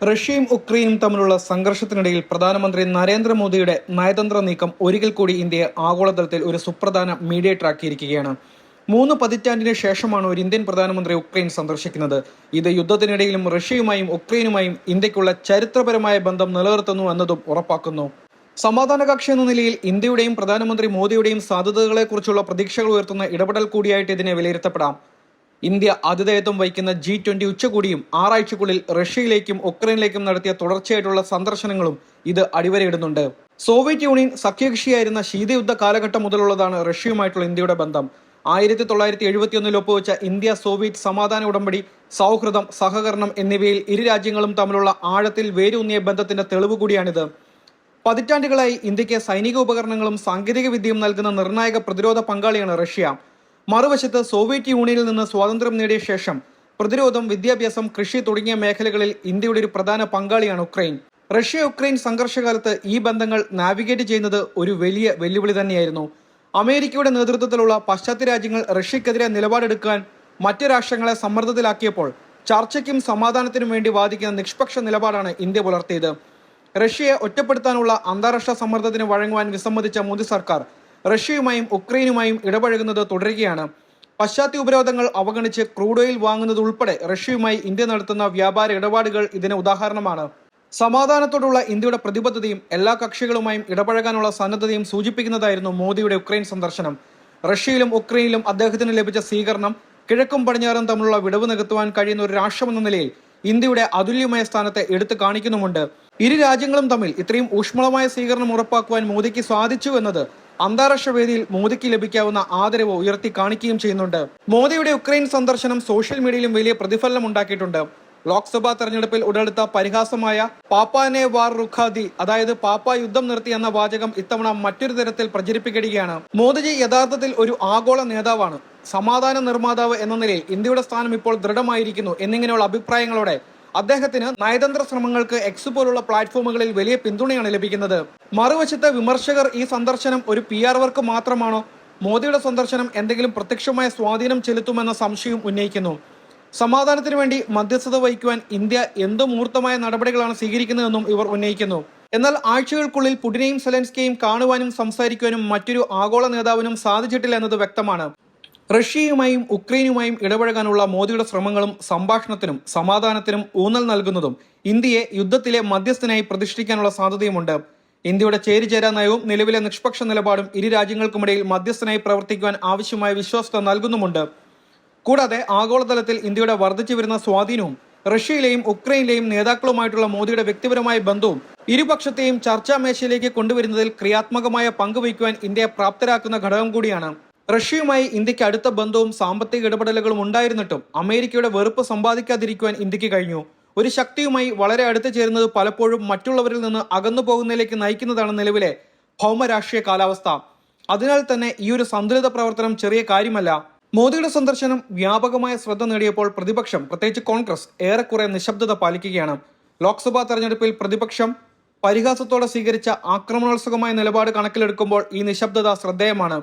റഷ്യയും ഉക്രൈനും തമ്മിലുള്ള സംഘർഷത്തിനിടയിൽ പ്രധാനമന്ത്രി നരേന്ദ്രമോദിയുടെ നയതന്ത്ര നീക്കം ഒരിക്കൽ കൂടി ഇന്ത്യയെ ആഗോളതലത്തിൽ ഒരു സുപ്രധാന മീഡിയ ട്രാക്കിയിരിക്കുകയാണ് മൂന്ന് പതിറ്റാണ്ടിന് ശേഷമാണ് ഒരു ഇന്ത്യൻ പ്രധാനമന്ത്രി ഉക്രൈൻ സന്ദർശിക്കുന്നത്. ഇത് യുദ്ധത്തിനിടയിലും റഷ്യയുമായും ഉക്രൈനുമായും ഇന്ത്യക്കുള്ള ചരിത്രപരമായ ബന്ധം നിലനിർത്തുന്നു എന്നതും ഉറപ്പാക്കുന്നു. സമാധാന കക്ഷി എന്ന നിലയിൽ ഇന്ത്യയുടെയും പ്രധാനമന്ത്രി മോദിയുടെയും സാധ്യതകളെക്കുറിച്ചുള്ള പ്രതീക്ഷകൾ ഉയർത്തുന്ന ഇടപെടൽ കൂടിയായിട്ട് ഇതിനെ വിലയിരുത്തപ്പെടാം. ഇന്ത്യ ആതിഥേയത്വം വഹിക്കുന്ന ജി ട്വന്റി ഉച്ചകോടിയും ആറാഴ്ചക്കുള്ളിൽ റഷ്യയിലേക്കും ഉക്രൈനിലേക്കും നടത്തിയ തുടർച്ചയായിട്ടുള്ള സന്ദർശനങ്ങളും ഇത് അടിവരയിടുന്നുണ്ട്. സോവിയറ്റ് യൂണിയൻ സഖ്യകക്ഷിയായിരുന്ന ശീതയുദ്ധ കാലഘട്ടം മുതലുള്ളതാണ് റഷ്യയുമായിട്ടുള്ള ഇന്ത്യയുടെ ബന്ധം. ആയിരത്തി തൊള്ളായിരത്തി എഴുപത്തിയൊന്നിൽ ഒപ്പുവെച്ച ഇന്ത്യ സോവിയറ്റ് സമാധാന ഉടമ്പടി സൗഹൃദം സഹകരണം എന്നിവയിൽ ഇരു രാജ്യങ്ങളും തമ്മിലുള്ള ആഴത്തിൽ വേരൂന്നിയ ബന്ധത്തിന്റെ തെളിവ് കൂടിയാണിത്. പതിറ്റാണ്ടുകളായി ഇന്ത്യയ്ക്ക് സൈനിക ഉപകരണങ്ങളും സാങ്കേതിക വിദ്യയും നൽകുന്ന നിർണായക പ്രതിരോധ പങ്കാളിയാണ് റഷ്യ. മറുവശത്ത് സോവിയറ്റ് യൂണിയനിൽ നിന്ന് സ്വാതന്ത്ര്യം നേടിയ ശേഷം പ്രതിരോധം വിദ്യാഭ്യാസം കൃഷി തുടങ്ങിയ മേഖലകളിൽ ഇന്ത്യയുടെ ഒരു പ്രധാന പങ്കാളിയാണ് ഉക്രൈൻ. റഷ്യ ഉക്രൈൻ സംഘർഷകാലത്ത് ഈ ബന്ധങ്ങൾ നാവിഗേറ്റ് ചെയ്യുന്നത് ഒരു വലിയ വെല്ലുവിളി തന്നെയായിരുന്നു. അമേരിക്കയുടെ നേതൃത്വത്തിലുള്ള പാശ്ചാത്യ രാജ്യങ്ങൾ റഷ്യക്കെതിരെ നിലപാടെടുക്കാൻ മറ്റ് രാഷ്ട്രങ്ങളെ സമ്മർദ്ദത്തിലാക്കിയപ്പോൾ ചർച്ചയ്ക്കും സമാധാനത്തിനും വേണ്ടി വാദിക്കുന്ന നിഷ്പക്ഷ നിലപാടാണ് ഇന്ത്യ പുലർത്തിയത്. റഷ്യയെ ഒറ്റപ്പെടുത്താനുള്ള അന്താരാഷ്ട്ര സമ്മർദ്ദത്തിന് വഴങ്ങുവാൻ വിസമ്മതിച്ച മോദി സർക്കാർ റഷ്യയുമായും ഉക്രൈനുമായും ഇടപഴകുന്നത് തുടരുകയാണ്. പശ്ചാത്യ ഉപരോധങ്ങൾ അവഗണിച്ച് ക്രൂഡ് ഓയിൽ വാങ്ങുന്നത് ഉൾപ്പെടെ റഷ്യയുമായി ഇന്ത്യ നടത്തുന്ന വ്യാപാര ഇടപാടുകൾ ഇതിന് ഉദാഹരണമാണ്. സമാധാനത്തോടുള്ള ഇന്ത്യയുടെ പ്രതിബദ്ധതയും എല്ലാ കക്ഷികളുമായും ഇടപഴകാനുള്ള സന്നദ്ധതയും സൂചിപ്പിക്കുന്നതായിരുന്നു മോദിയുടെ ഉക്രൈൻ സന്ദർശനം. റഷ്യയിലും ഉക്രൈനിലും അദ്ദേഹത്തിന് ലഭിച്ച സ്വീകരണം കിഴക്കും പടിഞ്ഞാറും തമ്മിലുള്ള വിടവ് നികത്തുവാൻ കഴിയുന്ന ഒരു രാഷ്ട്രമെന്ന നിലയിൽ ഇന്ത്യയുടെ അതുല്യമായ സ്ഥാനത്തെ എടുത്തു കാണിക്കുന്നുമുണ്ട്. ഇരു രാജ്യങ്ങളും തമ്മിൽ ഇത്രയും ഊഷ്മളമായ സ്വീകരണം ഉറപ്പാക്കുവാൻ മോദിക്ക് സാധിച്ചു എന്നത് അന്താരാഷ്ട്ര വേദിയിൽ മോദിക്ക് ലഭിക്കാവുന്ന ആദരവ് ഉയർത്തി കാണിക്കുകയും ചെയ്യുന്നുണ്ട്. മോദിയുടെ ഉക്രൈൻ സന്ദർശനം സോഷ്യൽ മീഡിയയിലും വലിയ പ്രതിഫലനം ഉണ്ടാക്കിയിട്ടുണ്ട്. ലോക്സഭാ തെരഞ്ഞെടുപ്പിൽ ഉടലെടുത്ത പരിഹാസമായ പാപ്പാനെ വാർ റുഖാദി അതായത് പാപ്പ യുദ്ധം നിർത്തി എന്ന വാചകം ഇത്തവണ മറ്റൊരു തരത്തിൽ പ്രചരിപ്പിക്കുകയാണ് മോദിജി യഥാർത്ഥത്തിൽ ഒരു ആഗോള നേതാവാണ്. സമാധാന നിർമ്മാതാവ് എന്ന നിലയിൽ ഇന്ത്യയുടെ സ്ഥാനം ഇപ്പോൾ ദൃഢമായിരിക്കുന്നു എന്നിങ്ങനെയുള്ള അഭിപ്രായങ്ങളോടെ അദ്ദേഹത്തിന് നയതന്ത്ര ശ്രമങ്ങൾക്ക് എക്സ് പോലുള്ള പ്ലാറ്റ്ഫോമുകളിൽ വലിയ പിന്തുണയാണ് ലഭിക്കുന്നത്. മറുവശത്ത് വിമർശകർ ഈ സന്ദർശനം ഒരു പി ആർ വർക്ക് മാത്രമാണോ? മോദിയുടെ സന്ദർശനം എന്തെങ്കിലും പ്രത്യക്ഷമായ സ്വാധീനം ചെലുത്തുമെന്ന സംശയം ഉന്നയിക്കുന്നു. സമാധാനത്തിന് വേണ്ടി മധ്യസ്ഥത വഹിക്കുവാൻ ഇന്ത്യ എന്ത് മൂർത്തമായ നടപടികളാണ് സ്വീകരിക്കുന്നതെന്നും ഇവർ ഉന്നയിക്കുന്നു. എന്നാൽ ആഴ്ചകൾക്കുള്ളിൽ പുടിനെയും സെലൻസ്കെയും കാണുവാനും സംസാരിക്കുവാനും മറ്റൊരു ആഗോള നേതാവിനും സാധിച്ചിട്ടില്ല എന്നത് വ്യക്തമാണ്. റഷ്യയുമായും ഉക്രൈനുമായും ഇടപഴകാനുള്ള മോദിയുടെ ശ്രമങ്ങളും സംഭാഷണത്തിനും സമാധാനത്തിനും ഊന്നൽ നൽകുന്നതും ഇന്ത്യയെ യുദ്ധത്തിലെ മധ്യസ്ഥനായി പ്രതിഷ്ഠിക്കാനുള്ള സാധ്യതയുമുണ്ട്. ഇന്ത്യയുടെ ചേരിചേരാ നയവും നിലവിലെ നിഷ്പക്ഷ നിലപാടും ഇരു രാജ്യങ്ങൾക്കുമിടയിൽ മധ്യസ്ഥനായി പ്രവർത്തിക്കുവാൻ ആവശ്യമായ വിശ്വാസത നൽകുന്നുമുണ്ട്. കൂടാതെ ആഗോളതലത്തിൽ ഇന്ത്യയുടെ വർദ്ധിച്ചു വരുന്ന സ്വാധീനവും റഷ്യയിലെയും ഉക്രൈനിലെയും നേതാക്കളുമായിട്ടുള്ള മോദിയുടെ വ്യക്തിപരമായ ബന്ധവും ഇരുപക്ഷത്തെയും ചർച്ചാ മേശയിലേക്ക് കൊണ്ടുവരുന്നതിൽ ക്രിയാത്മകമായ പങ്കുവയ്ക്കുവാൻ ഇന്ത്യയെ പ്രാപ്തരാക്കുന്ന ഘടകം കൂടിയാണ്. റഷ്യയുമായി ഇന്ത്യയ്ക്ക് അടുത്ത ബന്ധവും സാമ്പത്തിക ഇടപെടലുകളും ഉണ്ടായിരുന്നിട്ടും അമേരിക്കയുടെ വെറുപ്പ് സമ്പാദിക്കാതിരിക്കുവാൻ ഇന്ത്യയ്ക്ക് കഴിഞ്ഞു. ഒരു ശക്തിയുമായി വളരെ അടുത്ത് ചേരുന്നത് പലപ്പോഴും മറ്റുള്ളവരിൽ നിന്ന് അകന്നു പോകുന്നതിലേക്ക് നയിക്കുന്നതാണ് നിലവിലെ ഭൗമരാഷ്ട്രീയ കാലാവസ്ഥ. അതിനാൽ തന്നെ ഈ ഒരു സന്തുലിത പ്രവർത്തനം ചെറിയ കാര്യമല്ല. മോദിയുടെ സന്ദർശനം വ്യാപകമായ ശ്രദ്ധ നേടിയപ്പോൾ പ്രതിപക്ഷം പ്രത്യേകിച്ച് കോൺഗ്രസ് ഏറെക്കുറെ നിശബ്ദത പാലിക്കുകയാണ്. ലോക്സഭാ തെരഞ്ഞെടുപ്പിൽ പ്രതിപക്ഷം പരിഹാസത്തോടെ സ്വീകരിച്ച ആക്രമണോത്സുകമായ നിലപാട് കണക്കിലെടുക്കുമ്പോൾ ഈ നിശബ്ദത ശ്രദ്ധേയമാണ്.